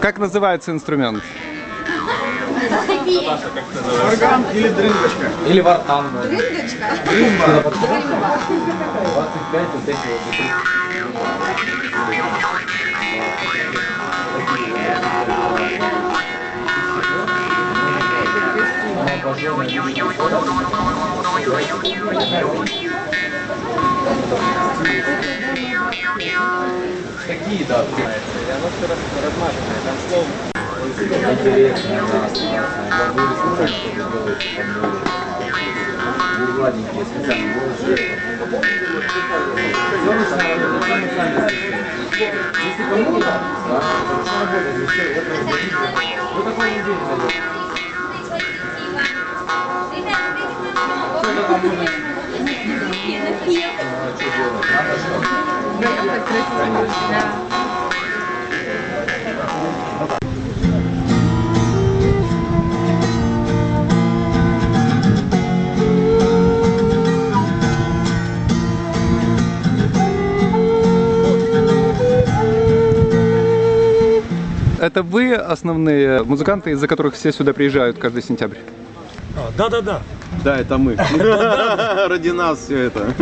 Как называется инструмент? Орган или дрынгочка? Или вартан. Рындочка. 25 вот эти вот. Такие, да. И оно все размазанное, там слово. Интересно, да. Бабули специально тоже делают под новые. Ну, гладенькие, специально волосы. Все мы сами здесь. Если кому-то, да, это ручная работа, здесь все, это разделите. Вы такой не видите, Что-то там можно... А, что делать? Надо что? Это вы основные музыканты, из-за которых все сюда приезжают каждый сентябрь? Да-да-да. Да, это мы. Ради нас все это.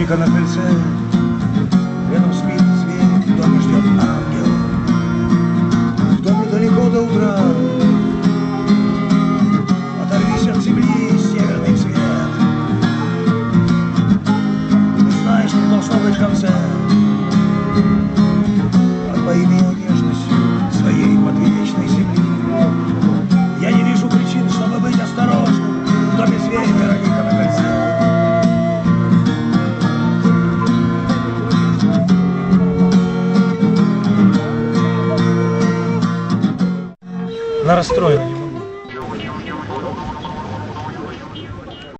dicono pensieri На расстроена.